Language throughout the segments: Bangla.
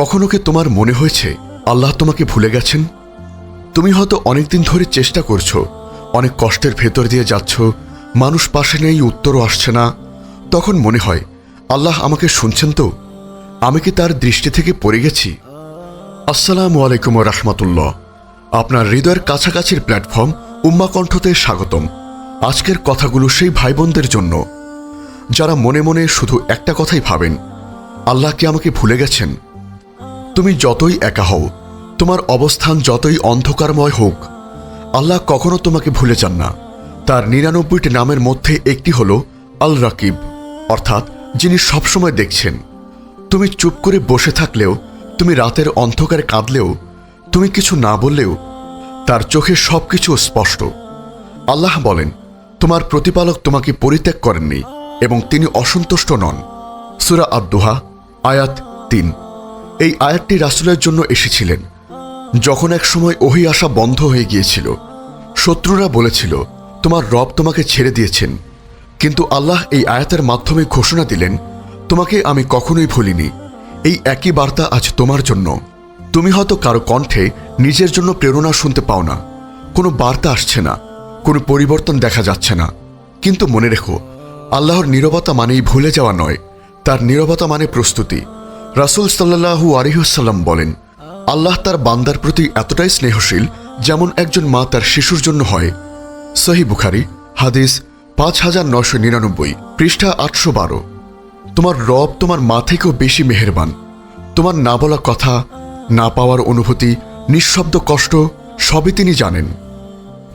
কখনো কি তোমার মনে হয়েছে আল্লাহ তোমাকে ভুলে গেছেন? তুমি হয়তো অনেকদিন ধরে চেষ্টা করছ, অনেক কষ্টের ভেতর দিয়ে যাচ্ছ, মানুষ পাশে নেই, উত্তরও আসছে না। তখন মনে হয়, আল্লাহ আমাকে শুনছেন তো? আমি কি তার দৃষ্টি থেকে পড়ে গেছি? আসসালামু আলাইকুম রহমতুল্লাহ। আপনার হৃদয়ের কাছাকাছির প্ল্যাটফর্ম উম্মা কণ্ঠতে স্বাগতম। আজকের কথাগুলো সেই ভাই বোনদের জন্য। যারা মনে মনে শুধু একটা কথাই ভাবেন, আল্লাহ কি আমাকে ভুলে গেছেন? তুমি যতই একা হও, তোমার অবস্থান যতই অন্ধকারময় হোক, আল্লাহ কখনো তোমাকে ভুলে যান না। তার নিরানব্বইটি নামের মধ্যে একটি হল আল রাকিব, অর্থাৎ যিনি সবসময় দেখছেন। তুমি চুপ করে বসে থাকলেও, তুমি রাতের অন্ধকারে কাঁদলেও, তুমি কিছু না বললেও, তার চোখে সবকিছু স্পষ্ট। আল্লাহ বলেন, তোমার প্রতিপালক তোমাকে পরিত্যাগ করেননি এবং তিনি অসন্তুষ্ট নন। সুরা আদুহা আয়াত তিন। এই আয়াতটি রাসুলের জন্য এসেছিলেন। যখন এক সময় ওহি আসা বন্ধ হয়ে গিয়েছিল, শত্রুরা বলেছিল, তোমার রব তোমাকে ছেড়ে দিয়েছেন, কিন্তু আল্লাহ এই আয়াতের মাধ্যমে ঘোষণা দিলেন, তোমাকে আমি কখনোই ভুলিনি। এই একই বার্তা আজ তোমার জন্য। তুমি হয়তো কারও কণ্ঠে নিজের জন্য প্রেরণা শুনতে পাও না। কোনো বার্তা আসছে না, কোনো পরিবর্তন দেখা যাচ্ছে না। কিন্তু মনে রেখো, আল্লাহর নীরবতা মানেই ভুলে যাওয়া নয়, তার নীরবতা মানে প্রস্তুতি। রাসুল সাল্লাহু আলিহাল্লাম বলেন, আল্লাহ তার বান্দার প্রতি এতটাই স্নেহশীল যেমন একজন মা তার শিশুর জন্য হয়। সহি বুখারি, হাদিস পাঁচ হাজার নশো নিরানব্বই, পৃষ্ঠা আটশো বারো। তোমার রব তোমার মা থেকেও বেশি মেহেরবান। তোমার না বলা কথা, না পাওয়ার অনুভূতি, নিঃশব্দ কষ্ট, সবই তিনি জানেন।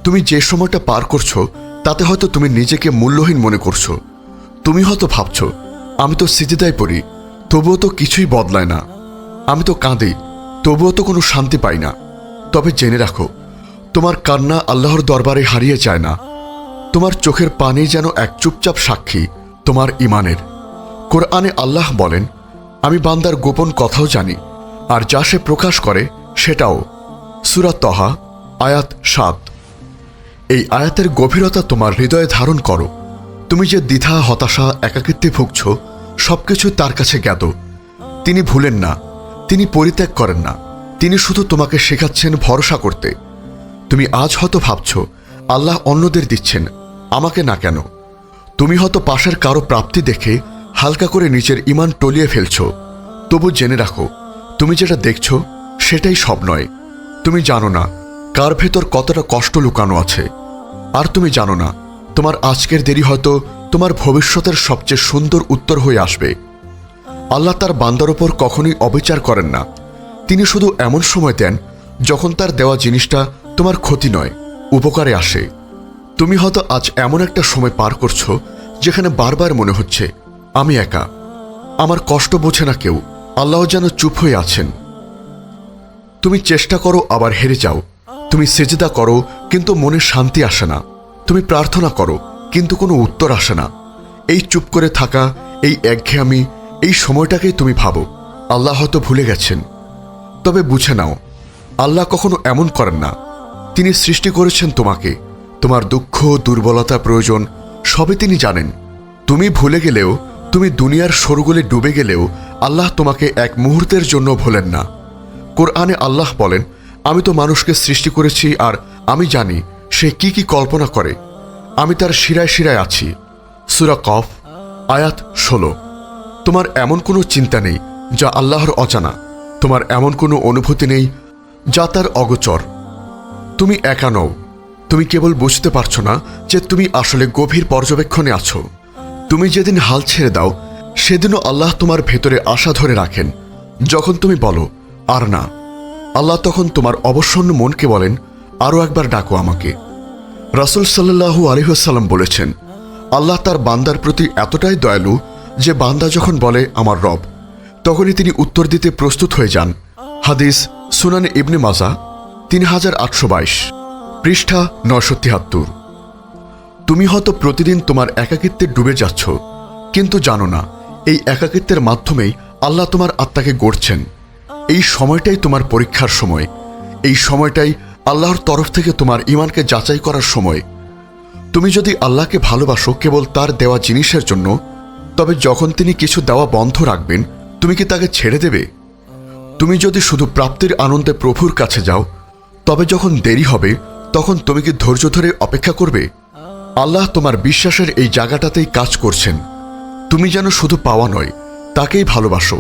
তুমি যে সময়টা পার করছ, তাতে হয়তো তুমি নিজেকে মূল্যহীন মনে করছ। তুমি হয়তো ভাবছ, আমি তো সিজিদায় পড়ি তবুও তো কিছুই বদলায় না। আমি তো কাঁদি, তবুও তো কোনো শান্তি পাই না। তবে জেনে রাখো, তোমার কান্না আল্লাহর দরবারে হারিয়ে যায় না। তোমার চোখের পানি যেন এক চুপচাপ সাক্ষী, তোমার ইমানের কোরআনে আল্লাহ বলেন, আমি বান্দার গোপন কথাও জানি, আর যা সে প্রকাশ করে, সেটাও। সুরাত তহা, আয়াত সাত। এই আয়াতের গভীরতা তোমার হৃদয়ে ধারণ করো। তুমি যে দ্বিধা, হতাশা, একাকিত্বে ভুগছ সবকিছু তার কাছে জ্ঞাত। তিনি ভুলেন না, তিনি পরিত্যাগ করেন না, তিনি শুধু তোমাকে শেখাচ্ছেন ভরসা করতে। তুমি আজ হয়তো ভাবছ, আল্লাহ অন্যদের দিচ্ছেন, আমাকে না কেন? তুমি হয়তো পাশের কারও প্রাপ্তি দেখে হালকা করে নিজের ইমান টলিয়ে ফেলছ। তবু জেনে রাখো, তুমি যেটা দেখছ, সেটাই সব নয়। তুমি জানো না, কার ভেতর কতটা কষ্ট লুকানো আছে। আর তুমি জানো না, তোমার আজকের দেরি হয়তো তোমার ভবিষ্যতের সবচেয়ে সুন্দর উত্তর হয়ে আসবে। আল্লাহ তার বান্দার ওপর কখনোই অবিচার করেন না। তিনি শুধু এমন সময় দেন যখন তার দেওয়া জিনিসটা তোমার ক্ষতি নয়, উপকারে আসে। তুমি হয়তো আজ এমন একটা সময় পার করছ যেখানে বারবার মনে হচ্ছে, আমি একা। আমার কষ্ট বোঝে না কেউ, আল্লাহ যেন চুপ হয়ে আছেন। তুমি চেষ্টা করো আবার হেরে যাও, তুমি সেজেদা করো, কিন্তু মনে শান্তি আসে না। তুমি প্রার্থনা করো কিন্তু কোনো উত্তর আসে না। এই চুপ করে থাকা, এই একঘেয়ামি, এই সময়টাকেই তুমি ভাবো। আল্লাহ হয়তো ভুলে গেছেন। তবে বুঝে নাও, আল্লাহ কখনো এমন করেন না। তিনি সৃষ্টি করেছেন তোমাকে। তোমার দুঃখ, দুর্বলতা প্রয়োজন, সবই তিনি জানেন। তুমি ভুলে গেলেও, তুমি দুনিয়ার সরুগুলে ডুবে গেলেও, আল্লাহ তোমাকে এক মুহূর্তের জন্য ভোলেন না। কোরআনে আল্লাহ বলেন, আমি তো মানুষকে সৃষ্টি করেছি আর আমি জানি সে কি কি কল্পনা করে। আমি তার শিরায় শিরায় আছি। সুরা কফ, আয়াত ষোলো। তোমার এমন কোনো চিন্তা নেই যা আল্লাহর অজানা। তোমার এমন কোনো অনুভূতি নেই যা তার অগোচর। তুমি একা নও। তুমি কেবল বুঝতে পারছ না যে তুমি আসলে গভীর পর্যবেক্ষণে আছো। তুমি যেদিন হাল ছেড়ে দাও, সেদিনও আল্লাহ তোমার ভেতরে আশা ধরে রাখেন। যখন তুমি বলো, আর না। আল্লাহ তখন তোমার অবসন্ন মনকে বলেন আরও একবার ডাকো আমাকে। রাসুল সাল্লাহু আলহাসাল্লাম বলেছেন, আল্লাহ তার বান্দার প্রতি এতটাই দয়ালু যে বান্দা যখন বলে, আমার রব, তখনই তিনি উত্তর দিতে প্রস্তুত হয়ে যান। হাদিস সুনানে ইবনে মাজা, তিন হাজার আটশো বাইশ, পৃষ্ঠা নশো তিয়াত্তর। তুমি হয়তো প্রতিদিন তোমার একাকিত্বে ডুবে যাচ্ছ, কিন্তু জানো না, এই একাকিত্বের মাধ্যমেই আল্লাহ তোমার আত্মাকে গড়ছেন। এই সময়টাই তোমার পরীক্ষার সময়। এই সময়টাই আল্লাহর তরফ থেকে তোমার ইমানকে যাচাই করার সময়, তুমি যদি আল্লাহকে ভালোবাসো কেবল তার দেওয়া জিনিসের জন্য, তবে যখন তিনি কিছু দেওয়া বন্ধ রাখবেন, তুমি কি তাকে ছেড়ে দেবে? তুমি যদি শুধু প্রাপ্তির আনন্দে প্রভুর কাছে যাও, তবে যখন দেরি হবে, তখন তুমি কি ধৈর্য ধরে অপেক্ষা করবে? আল্লাহ তোমার বিশ্বাসের এই জায়গাটাতেই কাজ করছেন। তুমি যেন শুধু পাওয়া নয়, তাকেই ভালোবাসো,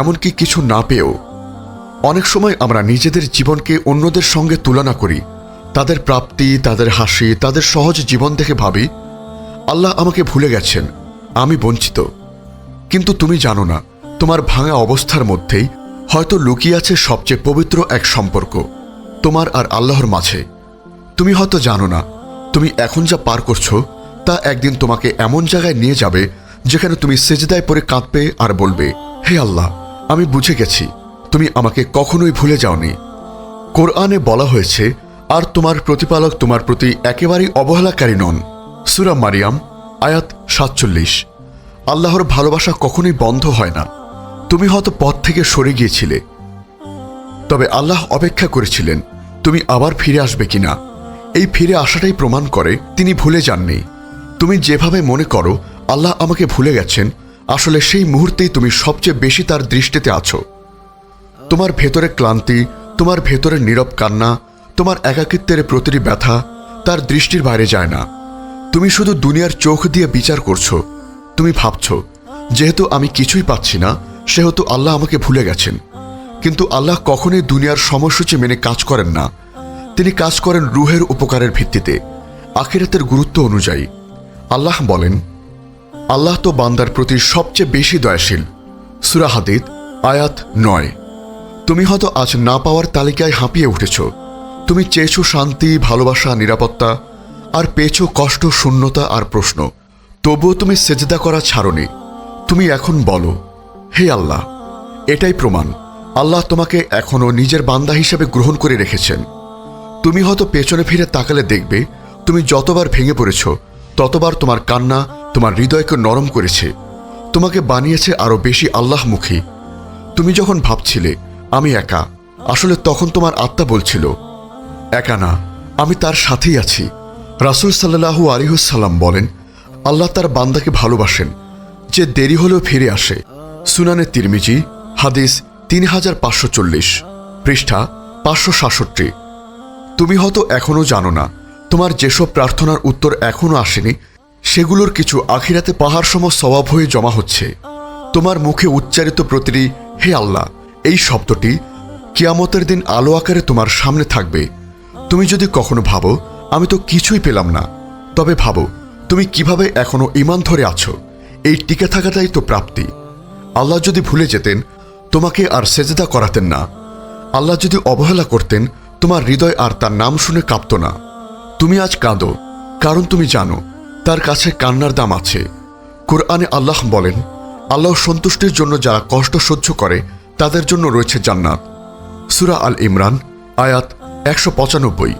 এমনকি কিছু না পেয়েও। অনেক সময় আমরা নিজেদের জীবনকে অন্যদের সঙ্গে তুলনা করি। তাদের প্রাপ্তি, তাদের হাসি, তাদের সহজ জীবন দেখে ভাবি, আল্লাহ আমাকে ভুলে গেছেন, আমি বঞ্চিত। কিন্তু তুমি জানো না, তোমার ভাঙা অবস্থার মধ্যেই হয়তো লুকিয়ে আছে সবচেয়ে পবিত্র এক সম্পর্ক, তোমার আর আল্লাহর মাঝে। তুমি হয়তো জানো না, তুমি এখন যা পার করছ, তা একদিন তোমাকে এমন জায়গায় নিয়ে যাবে, যেখানে তুমি সেজদায় পরে কাঁদবে আর বলবে, হে আল্লাহ, আমি বুঝে গেছি তুমি আমাকে কখনোই ভুলে যাওনি। কোরআনে বলা হয়েছে, আর তোমার প্রতিপালক তোমার প্রতি একেবারেই অবহেলাকারী নন। সুরা মারিয়াম, আয়াত সাতচল্লিশ। আল্লাহর ভালোবাসা কখনোই বন্ধ হয় না। তুমি হয়তো পথ থেকে সরে গিয়েছিলে। তবে আল্লাহ অপেক্ষা করেছিলেন, তুমি আবার ফিরে আসবে কিনা এই ফিরে আসাটাই প্রমাণ করে তিনি ভুলে যাননি। তুমি যেভাবে মনে করো, আল্লাহ আমাকে ভুলে গেছেন, আসলে সেই মুহূর্তেই তুমি সবচেয়ে বেশি তার দৃষ্টিতে আছো। তোমার ভেতরে ক্লান্তি, তোমার ভেতরে নীরব কান্না, তোমার একাকিত্বের প্রতিটি ব্যথা তার দৃষ্টির বাইরে যায় না। তুমি শুধু দুনিয়ার চোখ দিয়ে বিচার করছ। তুমি ভাবছ, যেহেতু আমি কিছুই পাচ্ছি না, সেহেতু আল্লাহ আমাকে ভুলে গেছেন। কিন্তু আল্লাহ কখনোই দুনিয়ার সময়সূচি মেনে কাজ করেন না। তিনি কাজ করেন রুহের উপকারের ভিত্তিতে, আখিরাতের গুরুত্ব অনুযায়ী। আল্লাহ বলেন, আল্লাহ তো বান্দার প্রতি সবচেয়ে বেশি দয়াশীল। সুরাহাদিদ আয়াত নয়। তুমি হয়তো আজ না পাওয়ার তালিকায় হাঁপিয়ে উঠেছ। তুমি চেয়েছো শান্তি, ভালোবাসা, নিরাপত্তা, আর পেয়েছ কষ্ট, শূন্যতা আর প্রশ্ন। তবুও তুমি সেজদা করা ছাড়নি। তুমি এখন বলো, হে আল্লাহ, এটাই প্রমাণ। আল্লাহ তোমাকে এখনও নিজের বান্দা হিসেবে গ্রহণ করে রেখেছেন। তুমি হয়তো পেছনে ফিরে তাকালে দেখবে, তুমি যতবার ভেঙে পড়েছ, ততবার তোমার কান্না তোমার হৃদয়কে নরম করেছে। তোমাকে বানিয়েছে আরও বেশি আল্লাহমুখী। তুমি যখন ভাবছিলে আমি একা। আসলে তখন তোমার আত্মা বলছিল, একা না, আমি তার সাথেই আছি। রাসুল সাল্লাহু আলিহুসাল্লাম বলেন, আল্লাহ তার বান্দাকে ভালোবাসেন, যে দেরি হলেও ফিরে আসে। সুনানে তিরমিজি, হাদিস তিন হাজার পাঁচশো চল্লিশ, পৃষ্ঠা পাঁচশো সাতষট্টি। তুমি হয়তো এখনও জানো না, তোমার যেসব প্রার্থনার উত্তর এখনও আসেনি, সেগুলোর কিছু আখিরাতে পাহাড় সম স্বভাব হয়ে জমা হচ্ছে। তোমার মুখে উচ্চারিত প্রতিটি, হে আল্লাহ! এই শব্দটি কিয়ামতের দিন আলো আকারে তোমার সামনে থাকবে। তুমি যদি কখনো ভাবো, আমি তো কিছুই পেলাম না, তবে ভাবো, তুমি কীভাবে এখনও ইমান ধরে আছো? এই টিকে থাকাটাই তো প্রাপ্তি। আল্লাহ যদি ভুলে যেতেন, তোমাকে আর সেজেদা করাতেন না। আল্লাহ যদি অবহেলা করতেন, তোমার হৃদয় আর তার নাম শুনে কাঁপত না। তুমি আজ কাঁদো, কারণ তুমি জানো, তার কাছে কান্নার দাম আছে। কোরআনে আল্লাহ বলেন, আল্লাহ সন্তুষ্টির জন্য যারা কষ্ট সহ্য করে তাদের জন্য রয়েছে জান্নাত। সুরা আল ইমরান, আয়াত একশো পঁচানব্বই।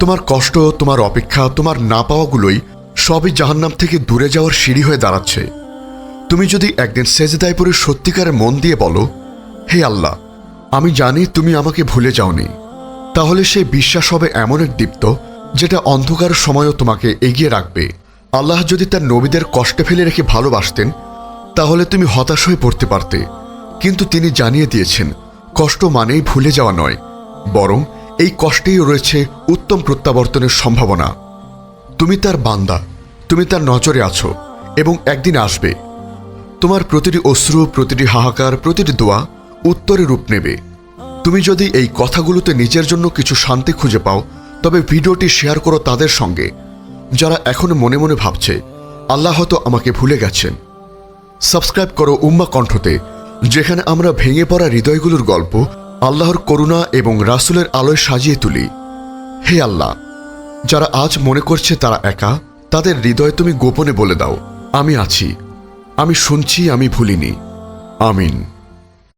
তোমার কষ্ট, তোমার অপেক্ষা, তোমার না পাওয়াগুলোই সবই জাহান্নাম থেকে দূরে যাওয়ার সিঁড়ি হয়ে দাঁড়াচ্ছে। তুমি যদি একদিন সেজদায় পরে সত্যিকারের মন দিয়ে বলো, হে আল্লাহ, আমি জানি তুমি আমাকে ভুলে যাওনি। তাহলে সেই বিশ্বাস হবে এমন এক দীপ্ত, যেটা অন্ধকার সময়ও তোমাকে এগিয়ে রাখবে। আল্লাহ যদি তার নবীদের কষ্টে ফেলে রেখে ভালোবাসতেন, তাহলে তুমি হতাশ হয়ে পড়তে পারতে। কিন্তু তিনি জানিয়ে দিয়েছেন, কষ্ট মানেই ভুলে যাওয়া নয়, বরং এই কষ্টেই রয়েছে উত্তম প্রত্যাবর্তনের সম্ভাবনা। তুমি তার বান্দা, তুমি তার নজরে আছো এবং একদিন আসবে। তোমার প্রতিটি অশ্রু, প্রতিটি হাহাকার, প্রতিটি দোয়া উত্তরে রূপ নেবে। তুমি যদি এই কথাগুলোতে নিজের জন্য কিছু শান্তি খুঁজে পাও, তবে ভিডিওটি শেয়ার করো তাদের সঙ্গে, যারা এখনও মনে মনে ভাবছে, আল্লাহ হয়তো আমাকে ভুলে গেছেন। সাবস্ক্রাইব করো উম্মা কণ্ঠতে যেখানে আমরা ভেঙে পড়া হৃদয়গুলোর গল্প, আল্লাহর করুণা এবং রাসুলের আলোয় সাজিয়ে তুলি। হে আল্লাহ, যারা আজ মনে করছে তারা একা, তাদের হৃদয় তুমি গোপনে বলে দাও। আমি আছি। আমি শুনছি, আমি ভুলিনি। আমিন।